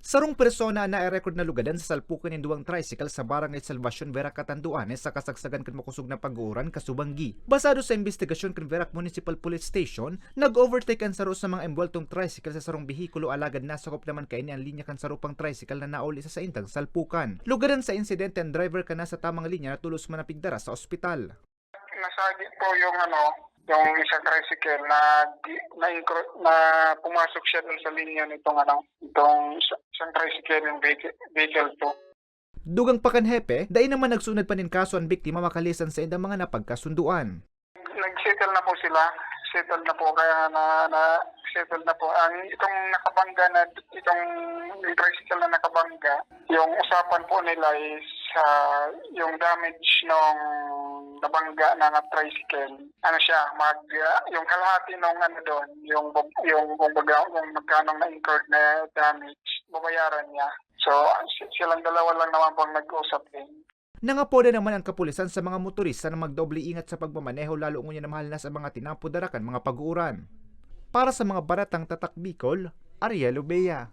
Sarong persona na i-record na lugadan sa salpukan ng duwang tricycle sa barangay Salvacion, Verac, Catanduanes sa kasagsagan kan makusog na pag-uuran, Kasubanggi. Basado sa investigasyon kan Verac Municipal Police Station, nag-overtake ang saro sa mga embultong tricycle sa sarong behikulo alagad nasakop naman kay ni ang linya kan sarupang tricycle na nauli sa saintang salpukan. Lugadan sa insidente ang driver ka na sa tamang linya na tulos manapigdara sa ospital. nasagi po yung ano, yung isang tricycle na na, na pumasok siya dun sa linya nitong ano, itong isa- isang tricycle yung vehicle, vehicle po. Dugang pakanhepe, dahil naman nagsunod pa nin kaso ang biktima makalisan sa indang mga napagkasunduan. Nag-settle na po sila. Settle na po kaya na, na settle na po. Ang itong nakabangga na itong tricycle na nakabangga, yung usapan po nila is ah, yung damage nung nabangga na nga tricycle. Ano siya, mag ah, yung kalahati nung ano doon, yung yung kumbaga yung magkano na incurred na damage, babayaran niya. So, si- silang dalawa lang naman pong nag-usap din. Nangapoda naman ang kapulisan sa mga motorista na magdoble ingat sa pagmamaneho lalo ngunya na mahal na sa mga tinapodarakan mga pag-uuran. Para sa mga baratang tatak Bicol, Ariel Ubea.